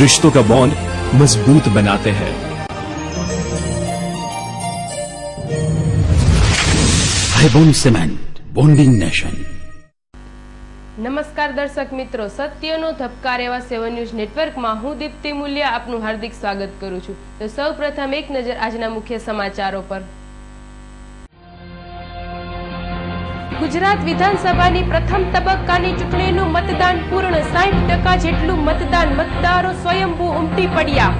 रिश्तों का बॉन्ड मजबूत बनाते हैं Haibon Cement, bonding nation. નમસ્કાર દર્શક મિત્રો સત્યનો ધબકાર એવા સેવન ન્યૂઝ નેટવર્કમાં હું દીપ્તિ મૂલ્ય આપનું હાર્દિક સ્વાગત કરું છું તો સૌ પ્રથમ એક નજર આજના મુખ્ય સમાચારો પર ગુજરાત વિધાનસભાની પ્રથમ તબક્કાની ચૂંટણીનું મતદાન પૂર્ણ સાઠ ટકા જેટલું મતદાન મતદારો સ્વયંભૂ ઉમટી પડ્યા.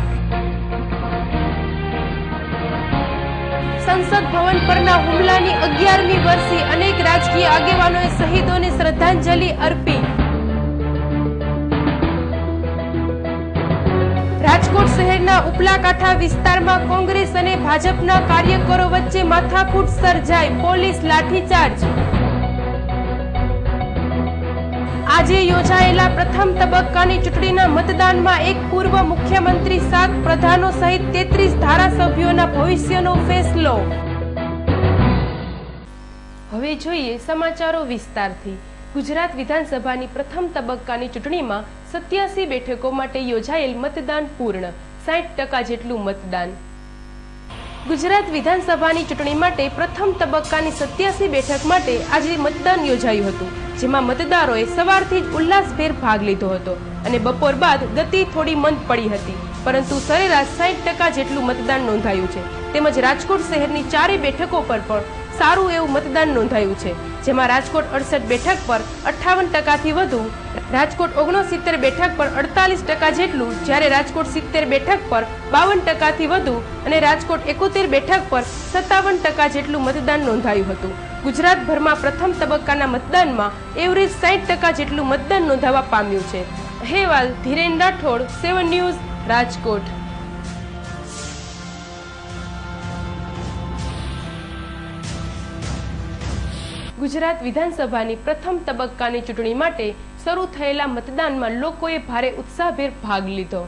સંસદ ભવન પરના હુમલાની અગિયારમી વર્ષે અનેક રાજકીય આગેવાનોએ શહીદોને શ્રદ્ધાંજલિ અર્પી. રાજકોટ શહેરના ઉપલા કાંઠા વિસ્તારમાં કોંગ્રેસ અને ભાજપના કાર્યકરો વચ્ચે માથાકૂટ સર્જાઈ પોલીસ લાઠીચાર્જ આજે યોજાયેલા પ્રથમ તબક્કાની ચૂંટણીના મતદાનમાં એક પૂર્વ મુખ્યમંત્રી સાત પ્રધાનો સહિત તેત્રીસ ધારાસભ્યોના ભવિષ્યનો ફેસલો. હવે જોઈએ સમાચારો વિસ્તારથી. ગુજરાત વિધાનસભાની પ્રથમ તબક્કાની ચૂંટણીમાં સત્યાસી બેઠકો માટે યોજાયેલ મતદાન પૂર્ણ. સાઠ ટકા જેટલું મતદાન. ગુજરાત વિધાનસભાની ચૂંટણી માટે પ્રથમ તબક્કાની સત્યાસી બેઠક માટે આજે મતદાન યોજાયું હતું, જેમાં મતદારોએ સવારથી જ ઉલ્લાસભેર ભાગ લીધો હતો અને બપોર બાદ ગતિ થોડી મંદ પડી હતી, પરંતુ સરેરાશ સાઠ ટકા જેટલું મતદાન નોંધાયું છે. તેમજ રાજકોટ શહેરની ચારે બેઠકો પર પણ સારું એવું મતદાન નોંધાયું છે, જેમાં રાજકોટ અડસઠ બેઠક પર અઠ્ઠાવન ટકાથી વધુ, રાજકોટ ઓગણસિત્તેર બેઠક પર અડતાલીસ ટકા જેટલું, જ્યારે રાજકોટ સિત્તેર બેઠક પર બાવન ટકાથી વધુ અને રાજકોટ એકોતેર બેઠક પર સત્તાવન ટકા જેટલું મતદાન નોંધાયું હતું. ગુજરાતભરમાં પ્રથમ તબક્કાના મતદાનમાં એવરેજ સાઠ ટકા જેટલું મતદાન નોંધાવા પામ્યું છે. અહેવાલ ધીરેન રાઠોડ, સેવન ન્યૂઝ, રાજકોટ. ગુજરાત વિધાનસભાની પ્રથમ તબક્કાની ચૂંટણી માટે શરૂ થયેલા મતદાનમાં લોકોએ ભારે ઉત્સાહભેર ભાગ લીધો.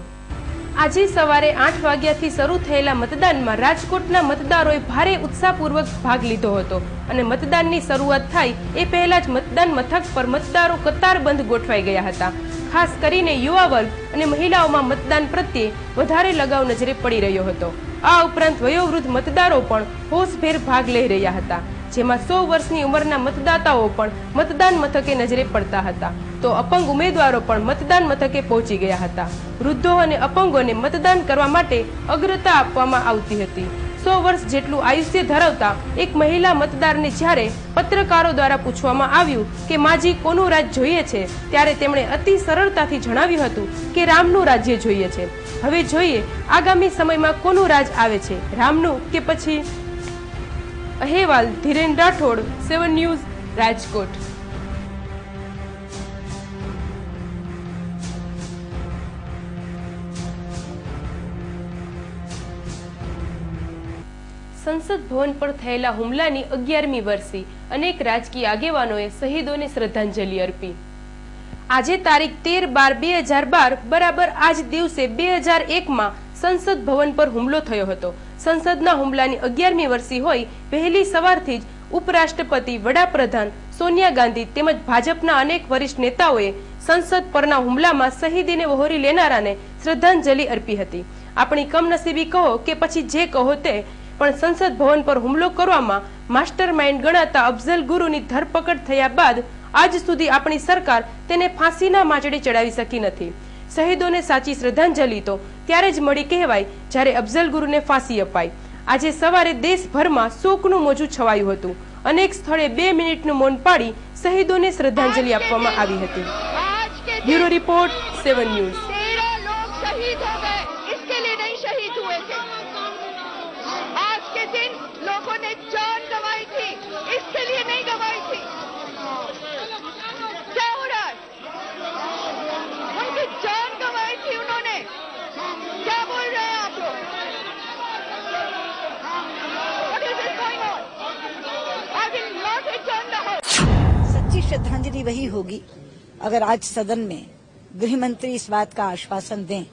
આજે સવારે આઠ વાગ્યાથી શરૂ થયેલા મતદાનમાં રાજકોટના મતદારોએ ભારે ઉત્સાહપૂર્વક ભાગ લીધો હતો અને મતદાનની શરૂઆત થાય એ પહેલા જ મતદાન મથક પર મતદારો કતારબંધ ગોઠવાઈ ગયા હતા. ખાસ કરીને યુવા વર્ગ અને મહિલાઓમાં મતદાન પ્રત્યે વધારે લગાવ નજરે પડી રહ્યો હતો. આ ઉપરાંત વયોવૃદ્ધ મતદારો પણ હોશભેર ભાગ લઈ રહ્યા હતા. જેમાં સો વર્ષની ઉંમરના મતદાતાઓ પણ મતદાન મથકે નજરે પડતા હતા. તો અપંગ ઉમેદવારો પણ મતદાન મથકે પહોંચી ગયા હતા. વૃદ્ધો અને અપંગોને મતદાન કરવા માટે અગ્રતા આપવામાં આવતી હતી. સો વર્ષ જેટલું આયુષ્ય ધરાવતા એક મહિલા મતદારને જ્યારે પત્રકારો દ્વારા પૂછવામાં આવ્યું કે માજી કોનું રાજ જોઈએ છે, ત્યારે તેમણે અતિ સરળતાથી જણાવ્યું હતું કે રામનું રાજ્ય જોઈએ છે. હવે જોઈએ આગામી સમયમાં કોનું રાજ આવે છે, રામનું કે પછી અહેવાલ, ધીરેન રાઠોડ, સેવન ન્યૂઝ, રાજકોટ. સંસદ ભવન પર થયેલા હુમલાની અગિયારમી વર્ષી અનેક રાજકીય આગેવાનોએ શહીદોને શ્રદ્ધાંજલિ અર્પી. આજે તારીખ તેર બાર બે હજાર બાર, બરાબર આજ દિવસે બે હજાર એકમાં સંસદ ભવન પર હુમલો થયો હતો. સંસદના હુમલાની અગિયારમી વર્ષી હોય વહેલી સવારથી જ ઉપરાષ્ટ્રપતિ વડાપ્રધાન સોનિયા ગાંધી તેમજ ભાજપના અનેક વરિષ્ઠ નેતાઓએ સંસદ પરના હુમલામાં શહીદીને વહોરી લેનારાને શ્રદ્ધાંજલિ અર્પી હતી. આપણી કમનસીબી કહો કે પછી જે કહો તે, પણ સંસદ ભવન પર હુમલો કરવામાં માસ્ટર માઇન્ડ ગણાતા અફઝલ ગુરુની ધરપકડ થયા બાદ આજ સુધી આપણી સરકાર તેને ફાંસીના માચડે ચડાવી શકી નથી. શહીદોને સાચી શ્રદ્ધાંજલિ તો ત્યારે જ મળી કહેવાય, જ્યારે અફઝલ ગુરુને ફાંસી અપાય આજે સવારે દેશભરમાં શોકનું મોજું છવાયું હતું. અનેક સ્થળે બે મિનિટનું મૌન પાડી શહીદોને શ્રદ્ધાંજલિ આપવામાં આવી હતી. Bureau report, seven news. श्रद्धांजलि वही होगी अगर आज सदन में गृह मंत्री इस बात का आश्वासन दें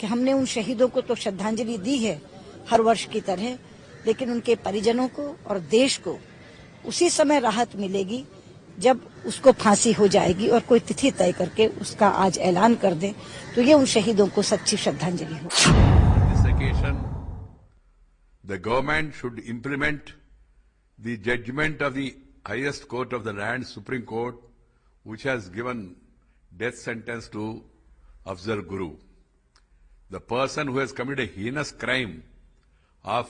कि हमने उन शहीदों को तो श्रद्धांजलि दी है हर वर्ष की तरह, लेकिन उनके परिजनों को और देश को उसी समय राहत मिलेगी जब उसको फांसी हो जाएगी और कोई तिथि तय करके उसका आज ऐलान कर दें तो ये उन शहीदों को सच्ची श्रद्धांजलि हो government should implement the judgment of the highest court of the land, Supreme Court, which has given death sentence to Afzal Guru. The person who has committed a heinous crime of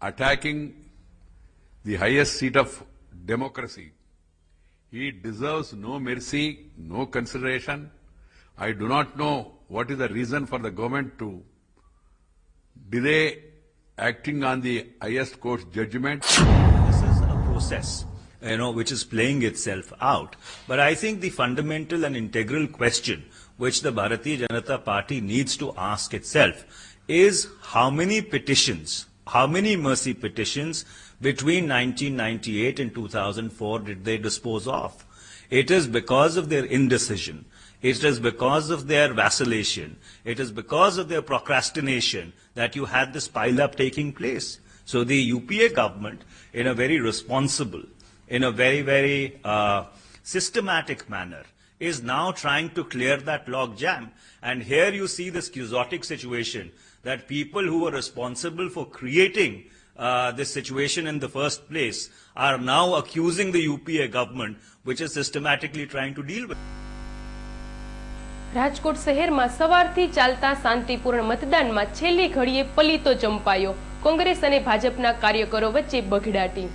attacking the highest seat of democracy, he deserves no mercy, no consideration. I do not know what is the reason for the government to delay acting on the highest court's judgment. This is a process, you know, which is playing itself out. But I think the fundamental and integral question which the Bharatiya Janata Party needs to ask itself is how many petitions, how many mercy petitions between 1998 and 2004 did they dispose of? It is because of their indecision. It is because of their vacillation. It is because of their procrastination that you had this pile-up taking place. So the UPA government, in a very responsible, in a very, very uh, systematic manner, is now trying to clear that log jam. And here you see this quixotic situation that people who were responsible for creating uh, this situation in the first place are now accusing the UPA government, which is systematically trying to deal with. Rajkot શહેરમાં સવારથી ચાલતા શાંતિપૂર્ણ મતદાનમાં છેલ્લી ઘડીએ પલીતો ચંપાયો કોંગ્રેસ અને ભાજપના કાર્યકરો વચ્ચે બઘડાટી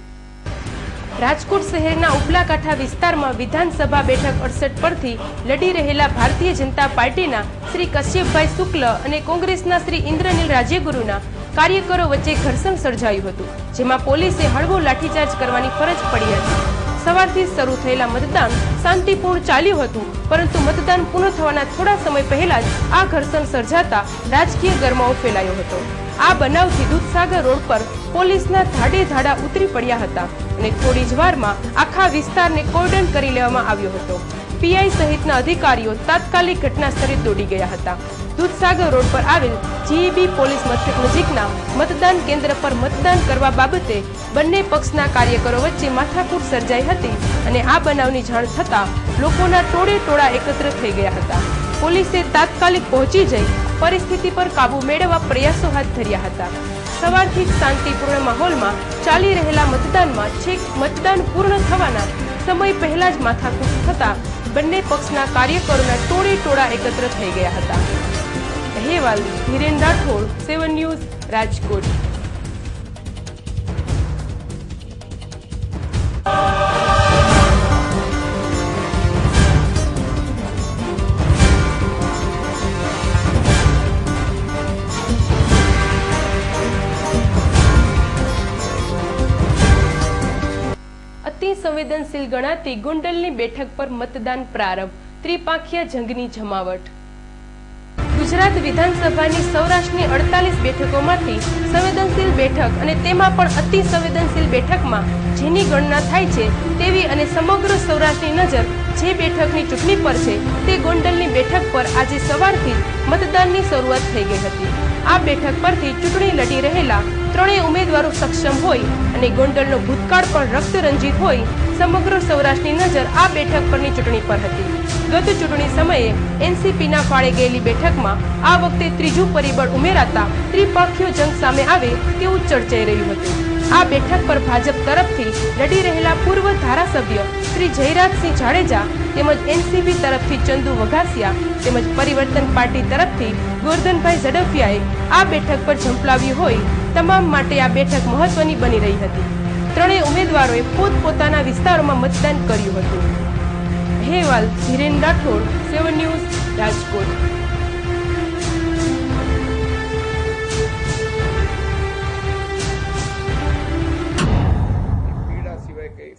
રાજકોટ શહેરના ઉપલા કાંઠા વિસ્તારમાં વિધાનસભા બેઠક અડસઠ પરથી લડી રહેલા ભારતીય જનતા પાર્ટીના શ્રી કશ્યપભાઈ શુક્લ અને કોંગ્રેસના શ્રી ઇન્દ્રનીલ રાજ્યગુરુના કાર્યકરો વચ્ચે ઘર્ષણ સર્જાયું હતું, જેમાં પોલીસે હળવો લાઠીચાર્જ કરવાની ફરજ પડી હતી. સવારથી શરૂ થયેલા મતદાન શાંતિપૂર્ણ ચાલ્યું હતું, પરંતુ મતદાન પૂર્ણ થવાના થોડા સમય પહેલા જ આ ઘર્ષણ સર્જાતા રાજકીય ગરમાવો ફેલાયો હતો. આ બનાવથી દૂધસાગર રોડ પર પોલીસના ધાડે ધાડા ઉતરી પડ્યા હતા. અને થોડી જ વારમાં આખા વિસ્તારને કોર્ડન કરી લેવામાં આવ્યો હતો. પીઆઈ સહિતના અધિકારીઓ તાત્કાલિક ઘટના સ્થળે દોડી ગયા હતા. દૂધસાગર રોડ પર આવેલ જીઈબી પોલીસ મથક નજીકના મતદાન કેન્દ્ર પર મતદાન કરવા બાબતે બંને પક્ષના કાર્યકરો વચ્ચે માથાકૂટ સર્જાઈ હતી અને આ બનાવની જાણ થતાં લોકોના ટોળે ટોળા એકત્ર થઈ ગયા હતા. પોલીસે તાત્કાલિક પહોંચી જઈ પરિસ્થિતિ પર કાબુ મેળવવા પ્રયાસો હાથ ધર્યા હતા. સવારથી જ શાંતિપૂર્ણ માહોલમાં ચાલી રહેલા મતદાનમાં છેક મતદાન પૂર્ણ થવાના સમય પહેલા જ માથાકૂટ થતા બંને પક્ષના કાર્યકરોના ટોળે ટોળા એકત્ર થઈ ગયા હતા. અહેવાલ ધીરેન રાઠોડ, સેવન ન્યૂઝ રાજકોટ. સંવેદનશીલ ગણાતી ગુંડલની બેઠક પર મતદાન પ્રારંભ. ત્રિપાંખિયા જંગની જમાવટ. ગુજરાત વિધાનસભાની સૌરાષ્ટ્રની અડતાલીસ બેઠકોમાંથી સંવેદનશીલ બેઠક અને તેમાં પણ અતિ સંવેદનશીલ બેઠકમાં જેની ગણના થાય છે તેવી અને સમગ્ર સૌરાષ્ટ્રની નજર જે બેઠકની ચૂંટણી પર છે તે ગોંડલની બેઠક પર આજે સવારથી મતદાનની શરૂઆત થઈ ગઈ હતી. આ બેઠક પરથી ચૂંટણી લડી રહેલા ત્રણેય ઉમેદવારો સક્ષમ હોય અને ગોંડલનો ભૂતકાળ પણ રક્તરંજિત હોય સમગ્ર સૌરાષ્ટ્રની નજર આ બેઠક પરની ચૂંટણી પર હતી. ગત ચૂંટણી સમયે એનસીપીના ફાળે ગયેલી બેઠકમાં આ વખતે ત્રીજું પરિબળ ઉમેરાતા ત્રિપક્ષીય જંગ સામે આવે તેવું ચર્ચાઈ રહ્યું હતું. આ બેઠક પર ભાજપ તરફથી લડી રહેલા પૂર્વ ધારાસભ્ય શ્રી જયરાજસિંહ જાડેજા તેમજ એનસીપી તરફથી ચંદુ વઘાસિયા તેમજ પરિવર્તન પાર્ટી તરફથી ગોરધનભાઈ ઝડફિયાએ આ બેઠક પર ઝંપલાવી હોય, તમામ માટે આ બેઠક મહત્વની બની રહી હતી. ત્રણેય ઉમેદવારોએ પોતપોતાના વિસ્તારોમાં મતદાન કર્યું હતું. અહેવાલ ધીરેન રાઠોડ, સેવન ન્યૂઝ, રાજકોટ.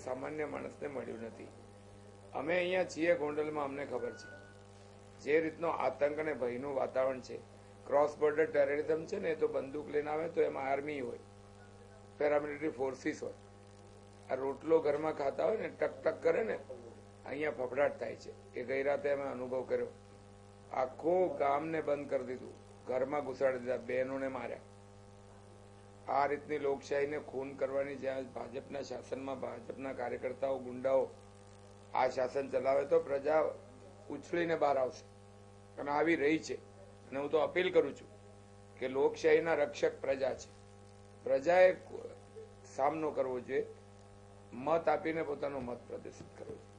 સામાન્ય માણસને મળ્યું નથી. અમે અહીંયા છીએ ગોંડલમાં, અમને ખબર છે. જે રીતનો આતંક અને ભયનું વાતાવરણ છે ક્રોસ બોર્ડર ટેરરિઝમ છે ને, એ તો બંદૂક લઈને આવે તો એમાં આર્મી હોય પેરામિલિટરી ફોર્સિસ હોય. આ રોટલો ઘરમાં ખાતા હોય ને, ટક ટક કરે ને, અહીંયા ફફડાટ થાય છે. એ ગઈ રાતે અમે અનુભવ કર્યો. આખો ગામને બંધ કરી દીધું. ઘરમાં ઘુસાડી દીધા, બહેનોને માર્યા. આ રીતની લોકશાહીને ખૂન કરવાની જ્યાં ભાજપના શાસનમાં ભાજપના કાર્યકર્તાઓ, ગુંડાઓ આ શાસન ચલાવે તો પ્રજા ઉછળીને બહાર આવશે. અને આવી રહી છે. અને હું તો અપીલ કરું છું કે લોકશાહીના રક્ષક પ્રજા છે. પ્રજાએ સામનો કરવો જોઈએ. મત આપીને પોતાનો મત પ્રદર્શિત કર્યો જોઈએ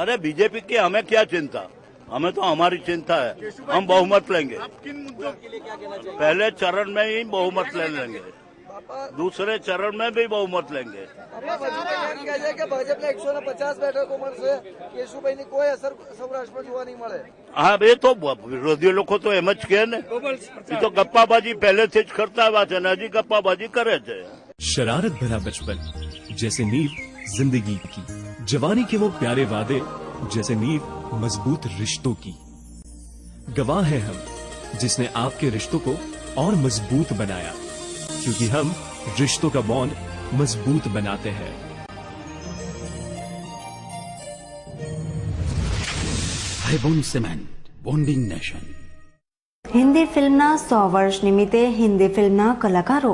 अरे बीजेपी की हमें क्या चिंता हमें तो हमारी चिंता है हम बहुमत लेंगे पहले चरण में ही बहुमत ले लेंगे दूसरे चरण में भी बहुमत लेंगे કહે છે કે ભાજપને એકસો ને પચાસ બેઠકો મળશે કેશુભાઈની કોઈ અસર સૌરાષ્ટ્રમાં જોવા નહીં મળે હા એ તો વિરોધી લોકો તો એમ જ કહે ને એ તો ગપ્પાબાજી પહેલેથી જ કરતા આવ્યા છે ને હજી ગપ્પાબાજી કરે છે शरारत भरा बचपन जैसे नींव जिंदगी की जवानी के वो प्यारे वादे जैसे नींव मजबूत रिश्तों की गवाह है हम जिसने आपके रिश्तों को और मजबूत बनाया क्योंकि हम रिश्तों का बॉन्ड मजबूत बनाते हैं Highbone Cement, bonding nation. Hindi ફિલ્મના સો વર્ષ નિમિત્તે હિન્દી ફિલ્મના કલાકારો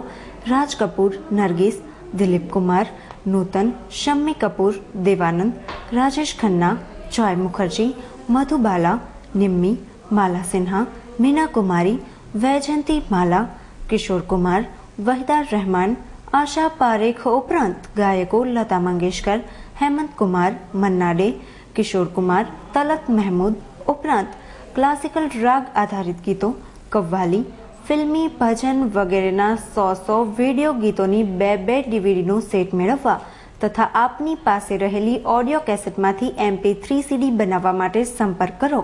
રાજ કપૂર નરગીસ દિલીપ કુમાર નૂતન શમ્મી કપૂર દેવાનંદ રાજેશ ખન્ના જોય મુખર્જી મધુબાલા નિમ્મી માલા સિન્હા મીના કુમારી વૈજયંતી માલા કિશોર કુમાર વહીદાર રહેમાન આશા પારેખ ઉપરાંત ગાયકો લતા મંગેશકર હેમંત કુમાર મન્ના ડે કિશોર કુમાર તલત મહેમૂદ ઉપરાંત ક્લાસિકલ રાગ આધારિત ગીતો કવ્વાલી ફિલ્મી ભજન વગેરેના સો સો વીડિયો ગીતોની બે બે ડીવીડીનું સેટ મેળવવા તથા આપની પાસે રહેલી ઓડિયો કેસેટમાંથી એમપી થ્રી સીડી બનાવવા માટે સંપર્ક કરો.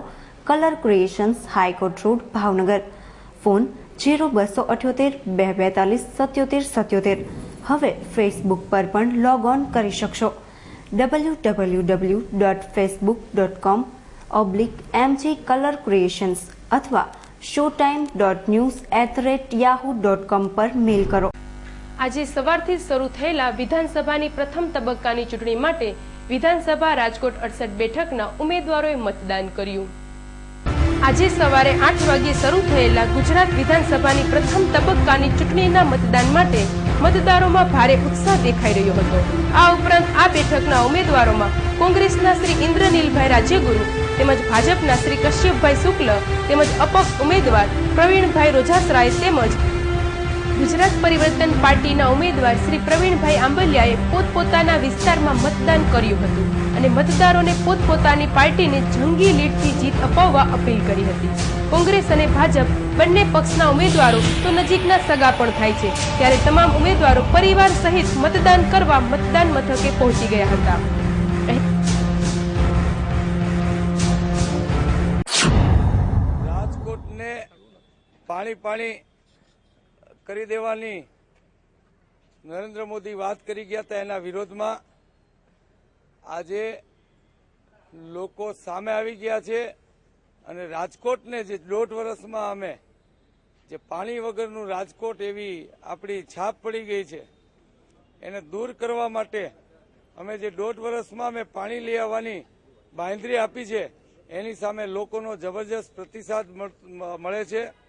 Colour creations, high court road, Bhavnagar. Phone zero બસો અઠ્યોતેર, બે બેતાલીસ, સત્યોતેર સત્યોતેર. હવે ફેસબુક પર પણ લોગ ઓન કરી શકશો. W W W dot Facebook dot com oblique MG colour creations અથવા show time dot news at rate Yahoo dot com પર મેલ કરો. આજે સવારથી શરૂ થયેલા વિધાનસભાની પ્રથમ તબક્કાની ચૂંટણી માટે વિધાનસભા રાજકોટ અડસઠ બેઠકના ઉમેદવારોએ મતદાન કર્યું. આજે સવારે આઠ વાગ્યે શરૂ થયેલા ગુજરાત વિધાનસભાની પ્રથમ તબક્કાની ચૂંટણીના મતદાન માટે મતદારોમાં ભારે ઉત્સાહ દેખાઈ રહ્યો હતો. આ ઉપરાંત આ બેઠકના ઉમેદવારોમાં કોંગ્રેસના શ્રી ઇન્દ્રનીલભાઈ રાજ્યગુરુ તેમજ ભાજપના શ્રી કશ્યપભાઈ શુક્લ તેમજ અપક્ષ ઉમેદવાર પ્રવીણભાઈ રોજાસરાય તેમજ ગુજરાત પરિવર્તન પાર્ટીના ઉમેદવાર શ્રી પ્રવીણભાઈ આંબલિયાએ પોતપોતાના વિસ્તારમાં મતદાન કર્યું હતું અને મતદારોને પોતપોતાની પાર્ટીને જંગી લીડથી જીત અપાવવા અપીલ કરી હતી. કોંગ્રેસ અને ભાજપ બંને પક્ષના ઉમેદવારો તો નજીકના સગા પણ થાય છે. ત્યારે તમામ ઉમેદવારો પરિવાર સહિત મતદાન કરવા મતદાન મથકે પહોંચી ગયા હતા. પાણી પાણી કરી દેવાની. નરેન્દ્ર મોદી વાત કરી ગયા હતા એના વિરોધમાં. આજે લોકો સામે આવી ગયા છે અને રાજકોટને જે દોઢ વર્ષમાં અમે જે પાણી વગરનું રાજકોટ એવી આપણી છાપ પડી ગઈ છે, એને દૂર કરવા માટે અમે જે દોઢ વર્ષમાં અમે પાણી લઈ આવવાની બાંધરી આપી છે, એની સામે લોકોનો જબરજસ્ત પ્રતિસાદ મળ- છે.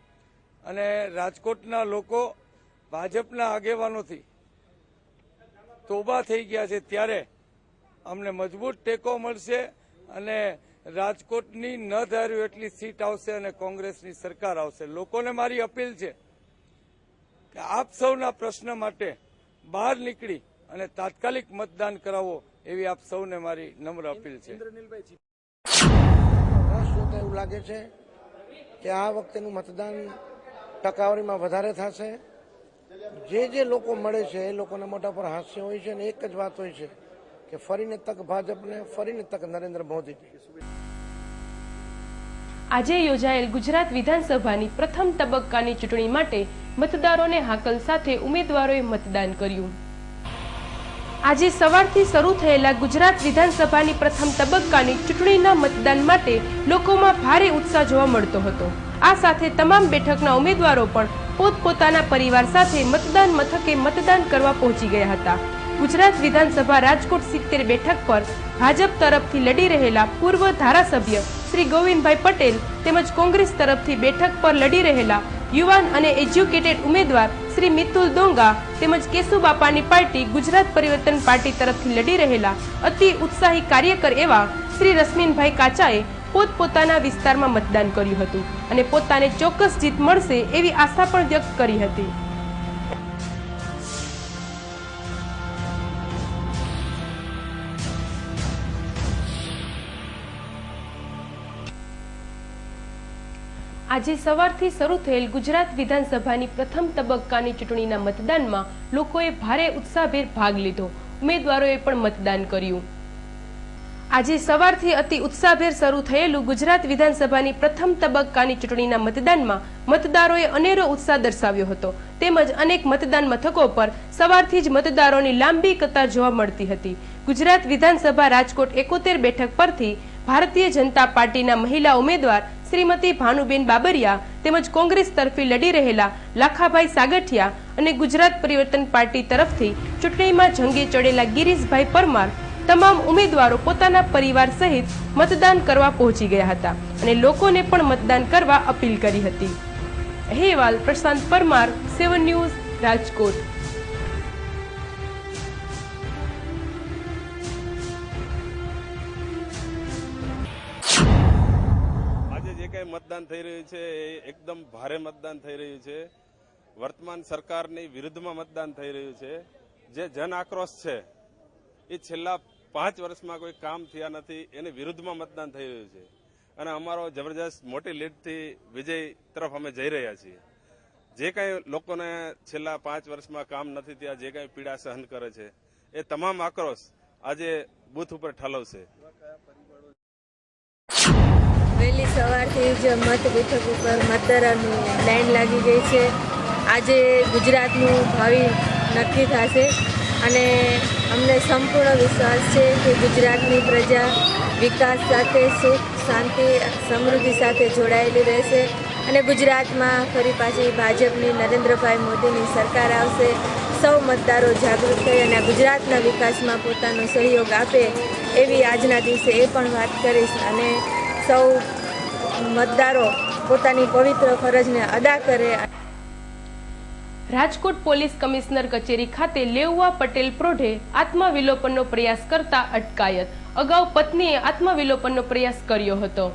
અને રાજકોટના લોકો ભાજપના આગેવાનોથી તોબા થઈ ગયા છે ત્યારે અમને મજબૂત ટેકો મળશે અને રાજકોટની ન ધાર્યું એટલી સીટ આવશે અને કોંગ્રેસની સરકાર આવશે. લોકોને મારી અપીલ છે કે આપ સૌના પ્રશ્ન માટે બહાર નીકળી અને તાત્કાલિક મતદાન કરાવો એવી આપ સૌને મારી નમ્ર અપીલ છે. એવું લાગે છે કે આ વખતેનું મતદાન ટકાવારીમાં વધારે થશે? જે જે લોકો મળે છે, એ લોકોના મોઢા પર હાસ્ય હોય છે અને એક જ વાત હોય છે કે ફરીને તક ભાજપને, ફરીને તક નરેન્દ્ર મોદી આજે યોજાયેલ ગુજરાત વિધાનસભાની પ્રથમ તબક્કાની ચૂંટણી માટે મતદારોને હાકલ સાથે ઉમેદવારોએ મતદાન કર્યું. આજે સવારથી શરૂ થયેલા ગુજરાત વિધાનસભાની પ્રથમ તબક્કાની ચૂંટણીના મતદાન માટે લોકોમાં ભારે ઉત્સાહ જોવા મળતો હતો. આ સાથે તમામ બેઠકના ઉમેદવારો પણ પોતપોતાના પરિવાર સાથે મતદાન મથકે મતદાન કરવા પહોંચી ગયા હતા. ગુજરાત વિધાનસભા રાજકોટ સિત્તેર બેઠક પર ભાજપ તરફથી લડી રહેલા પૂર્વ ધારાસભ્ય શ્રી ગોવિંદભાઈ પટેલ તેમજ કોંગ્રેસ તરફથી બેઠક પર લડી રહેલા યુવાન અને એજ્યુકેટેડ ઉમેદવાર શ્રી મિતુલ દોંગા તેમજ કેશુબાપાની પાર્ટી ગુજરાત પરિવર્તન પાર્ટી તરફથી લડી રહેલા અતિ ઉત્સાહી કાર્યકર એવા શ્રી રશ્મિનભાઈ કાચાએ પોતપોતાના વિસ્તારમાં મતદાન કર્યું હતું અને પોતાને ચોક્કસ જીત મળશે એવી આશા પણ વ્યક્ત કરી હતી. આજે સવારથી શરૂ થયેલ ગુજરાત વિધાનસભાની પ્રથમ તબક્કાની ચૂંટણીના મતદાનમાં લોકોએ ભારે ઉત્સાહભેર ભાગ લીધો. ઉમેદવારોએ પણ મતદાન કર્યું. આજે સવારથી અતિ ઉત્સાહભેર શરૂ થયેલું ગુજરાત વિધાનસભાની પ્રથમ તબક્કાની ચૂંટણીના મતદાનમાં મતદારોએ અનેરો ઉત્સાહ દર્શાવ્યો હતો. તેમજ અનેક મતદાન મથકો પર સવારથી જ મતદારોની લાંબી કતાર જોવા મળતી હતી. ગુજરાત વિધાનસભા રાજકોટ એકોતેર બેઠક પરથી ભારતીય જનતા પાર્ટીના મહિલા ઉમેદવાર શ્રીમતી ભાનુબેન બાબરિયા તેમજ કોંગ્રેસ તરફી લડી રહેલા લાખાભાઈ સાગઠિયા અને ગુજરાત પરિવર્તન પાર્ટી તરફથી ચૂંટણીમાં જંગે ચડેલા ગિરીશભાઈ પરમાર તમામ ઉમેદવારો પોતાના પરિવાર સહિત મતદાન કરવા પહોંચી ગયા હતા અને લોકોને પણ મતદાન કરવા અપીલ કરી હતી. અહેવાલ પ્રશાંત પરમાર, સેવન ન્યૂઝ, રાજકોટ. આજે જે કાંઈ મતદાન થઈ રહ્યું છે એ એકદમ ભારે મતદાન થઈ રહ્યું છે. વર્તમાન સરકારની વિરુદ્ધમાં મતદાન થઈ રહ્યું છે. જે જન આક્રોશ છે, એ છેલ્લા પાંચ વર્ષમાં કોઈ કામ થયા નથી, એની વિરુદ્ધમાં મતદાન થઈ રહ્યું છે. અને અમારો જબરજસ્ત મોટી લીડથી વિજય તરફ અમે જઈ રહ્યા છીએ. જે કાંઈ લોકોને છેલ્લા પાંચ વર્ષમાં કામ નથી થયા, જે કાંઈ પીડા સહન કરે છે, એ તમામ આક્રોશ આજે બૂથ ઉપર ઠલવશે. વહેલી સવારથી જ મત બેઠક ઉપર મતદારોની લાઈન લાગી ગઈ છે. આજે ગુજરાતનું ભાવિ નક્કી થશે. અને અમને સંપૂર્ણ વિશ્વાસ છે કે ગુજરાતની પ્રજા વિકાસ સાથે સુખ, શાંતિ, સમૃદ્ધિ સાથે જોડાયેલી રહેશે અને ગુજરાતમાં ફરી પાછી ભાજપની નરેન્દ્રભાઈ મોદીની સરકાર આવશે. સૌ મતદારો જાગૃત થઈ અને ગુજરાતના વિકાસમાં પોતાનો સહયોગ આપે એવી આજના દિવસે એ પણ વાત કરીશ અને સૌ મતદારો પોતાની પવિત્ર ફરજને અદા કરે. રાજકોટ પોલીસ કમિશનર કચેરી ખાતે લેઉવા પટેલ પ્રોઢે આત્મવિલોપનનો પ્રયાસ કરતા અટકાયત. અગાઉ પત્નીએ આત્મવિલોપનનો પ્રયાસ કર્યો હતો.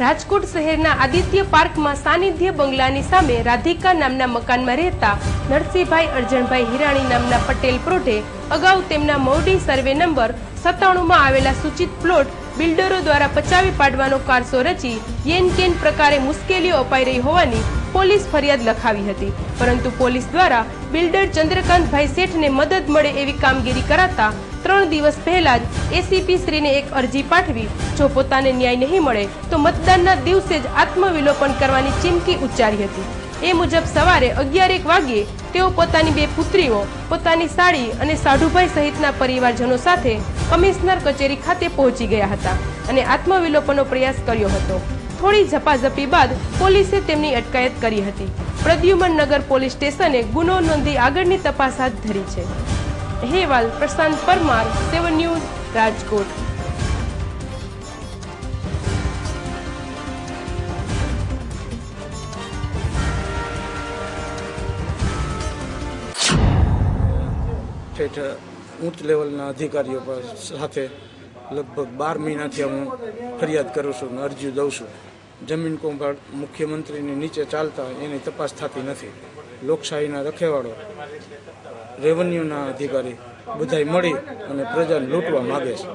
રાજકોટ શહેરના આદિત્ય પાર્કમાં સાનિધ્ય બંગલાની સામે રાધિકા નામના મકાનમાં રહેતા નરસિંહભાઈ અર્જણભાઈ હિરાણી નામના પટેલ પ્રોઢે અગાઉ તેમના મોરડી સર્વે નંબર સત્તાણુંમાં આવેલા સૂચિત પ્લોટ બિલ્ડરો દ્વારા પચાવી પાડવાનો કારસો રચી યેન કેન પ્રકારે મુશ્કેલીઓ અપાઈ રહી હોવાની પોલીસ ફરિયાદ લખાવી હતી. પરંતુ પોલીસ દ્વારા બિલ્ડર ચંદ્રકાંતભાઈ શેઠને મદદ મળે એવી કામગીરી કરાતા ત્રણ દિવસ પહેલા જ એસીપી શ્રીને એક અરજી પાઠવી, જો પોતાને ન્યાય નહીં મળે તો મતદાનના દિવસે જ આત્મવિલોપન કરવાની ચીમકી ઉચ્ચારી હતી. એ મુજબ સવારે અગિયાર એક વાગ્યે તેઓ પોતાની બે પુત્રીઓ, પોતાની સાડી અને સાઢુભાઈ સહિતના પરિવારજનો સાથે કમિશનર કચેરી ખાતે પહોંચી ગયા હતા અને આત્મવિલોપનનો પ્રયાસ કર્યો હતો. થોડી ઝપાઝપી બાદ પોલીસે તેમની અટકાયત કરી હતી. પ્રદ્યુમન નગર પોલીસ સ્ટેશને ગુનો નોંધી આગળની તપાસ હાથ ધરી છે. હેવાલ પ્રશાંત પરમાર, સેવન ન્યૂઝ, રાજકોટ. ઠેઠ ઉચ્ચ લેવલના અધિકારીઓ સાથે લગભગ બાર મહિનાથી હું ફરિયાદ કરું છું અને અરજી દઉં છું. જમીન કૌભાંડ મુખ્યમંત્રીની નીચે ચાલતા એની તપાસ થતી નથી. લોકશાહીના રખેવાળો રેવન્યુના અધિકારી બધાય મળી અને પ્રજાને લૂંટવા માગે છે.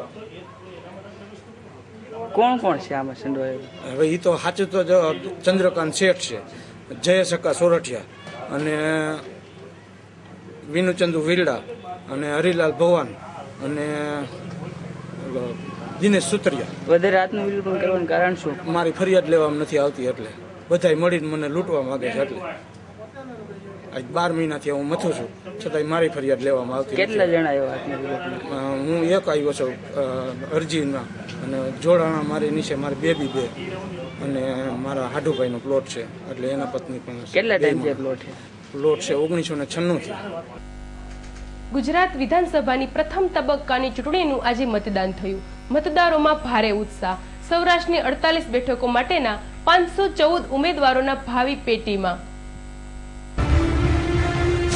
કોણ કોણ છે આમાં સંડોવાયેલું? હવે એ તો સાચું તો ચંદ્રકાંત શેઠ છે જયેશ અક્કા સોરઠિયા અને વિનુચંદુ વિરડા અને હરિલાલ ભવાન અને દિનેશ સુતરિયા. વધારે આત્મવિલોપન કરવાનું કારણ શું? મારી ફરિયાદ લેવામાં નથી આવતી એટલે. બધાય મળીને મને લૂંટવા માંગે છે એટલે. આજ બાર મહિનાથી હું મથું છું છતાંય મારી ફરિયાદ લેવામાં આવતી કેટલા જણા આવ્યા હું એક આવ્યો છું અરજીમાં અને જોડાણા મારી નીચે મારી બેબી બે. અને મારા હાડુભાઈનો પ્લોટ છે એટલે એના પત્ની પણ કેટલા ટાઈમ છે પ્લોટ છે? પ્લોટ છે ઓગણીસો ને છન્નું થી. ગુજરાત વિધાનસભાની પ્રથમ તબક્કાની ચૂંટણીનું આજે મતદાન થયું. મતદારોમાં ભારે ઉત્સાહ. સૌરાષ્ટ્રની અડતાલીસ બેઠકો માટેના પાંચસો ચૌદ ઉમેદવારોના ભાવિ પેટીમાં.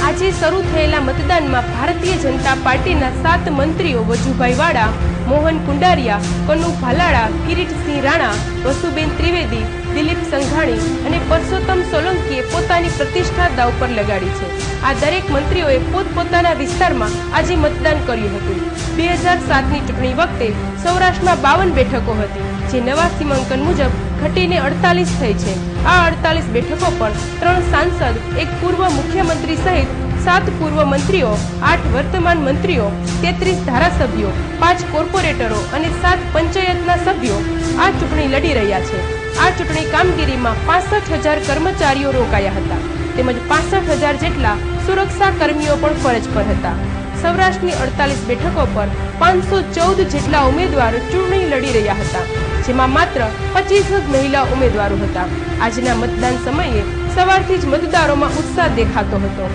આજે શરૂ થયેલા મતદાનમાં ભારતીય જનતા પાર્ટીના સાત મંત્રીઓ વજુભાઈ વાળા મોહન કુંડારિયા, કનુ ભાલાળા, કિરીટસિંહ રાણા, વસુબેન ત્રિવેદી દિલીપ સંઘાણી અને પરસોત્તમ સોલંકીએ પોતાની પ્રતિષ્ઠા દાવ પર લગાડી છે. આ દરેક મંત્રીઓએ પોતપોતાના વિસ્તારમાં આજે મતદાન કર્યું હતું. બે હજાર સાતની ચૂંટણી વખતે સૌરાષ્ટ્રમાં બાવન બેઠકો હતી, જે નવા સીમાંકન મુજબ ઘટીને અડતાલીસ થઈ છે. આ અડતાલીસ બેઠકો પર ત્રણ સાંસદ, એક પૂર્વ મુખ્યમંત્રી સહિત સાત પૂર્વ મંત્રીઓ, આઠ વર્તમાન મંત્રીઓ, તેત્રીસ ધારાસભ્યો, પાંચ કોર્પોરેટરો અને સાત પંચાયતના સભ્યો આ ચૂંટણી લડી રહ્યા છે. આ ચૂંટણી કામગીરીમાં પાસઠ હજાર કર્મચારીઓ રોકાયા હતા. તેમજ પાસઠ હજાર જેટલા સુરક્ષા કર્મીઓ પણ ફરજ પર હતા. સૌરાષ્ટ્રની અડતાલીસ બેઠકો પર પાંચસો ચૌદ જેટલા ઉમેદવારો ચૂંટણી લડી રહ્યા હતા, જેમાં માત્ર પચીસ જ મહિલા ઉમેદવારો હતા. આજના મતદાન સમયે સવારથી જ મતદારોમાં ઉત્સાહ દેખાતો હતો.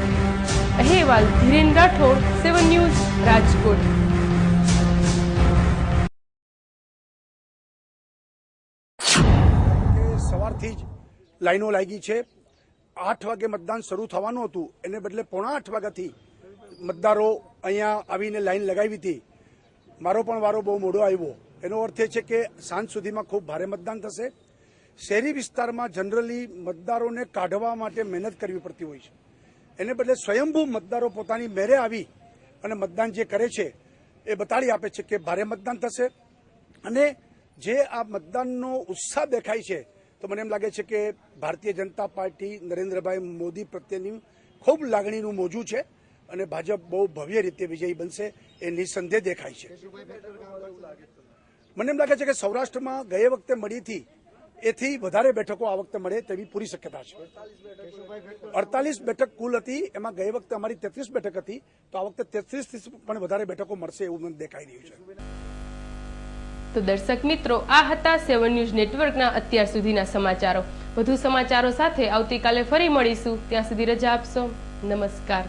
અહેવાલ ધીરેન રાઠોડ, સેવન ન્યૂઝ રાજકોટ. સવારથી જ લાઈનો લાગી છે. આઠ વાગે મતદાન શરૂ થવાનું હતું. એને બદલે પોણા આઠ વાગ્યાથી મતદારો અહીંયા આવીને લાઈન લગાવી હતી. મારો પણ વારો બહુ મોડો આવ્યો. એનો અર્થ એ છે કે સાંજ સુધીમાં ખૂબ ભારે મતદાન થશે. શહેરી વિસ્તારમાં જનરલી મતદારોને કાઢવા માટે મહેનત કરવી પડતી હોય છે. એને બદલે સ્વયંભૂ મતદારો પોતાની મેરે આવી અને મતદાન જે કરે છે એ બતાડી આપે છે કે ભારે મતદાન થશે. અને જે આ મતદાનનો ઉત્સાહ દેખાય છે તો મને એમ લાગે છે કે ભારતીય જનતા પાર્ટી નરેન્દ્રભાઈ મોદી પ્રત્યેની ખૂબ લાગણીનું મોજું છે અને ભાજપ બહુ ભવ્ય રીતે વિજયી બનશે એ નિસંદેહ દેખાય છે. મને એમ લાગે છે કે સૌરાષ્ટ્રમાં ગયે વખતે મળી હતી એથી વધારે બેઠકો આ વખતે મળે તેવી પૂરી શક્યતા છે. અડતાલીસ બેઠક કુલ હતી, એમાં ગયે વખતે અમારી તેત્રીસ બેઠક હતી, તો આ વખતે તેત્રીસ પણ વધારે બેઠકો મળશે એવું મને દેખાઈ રહ્યું છે. તો દર્શક મિત્રો, આ હતા સેવન ન્યૂઝ નેટવર્કના અત્યાર સુધીના સમાચારો. વધુ સમાચારો સાથે આવતીકાલે ફરી મળીશું. ત્યાં સુધી રજા આપશો. નમસ્કાર.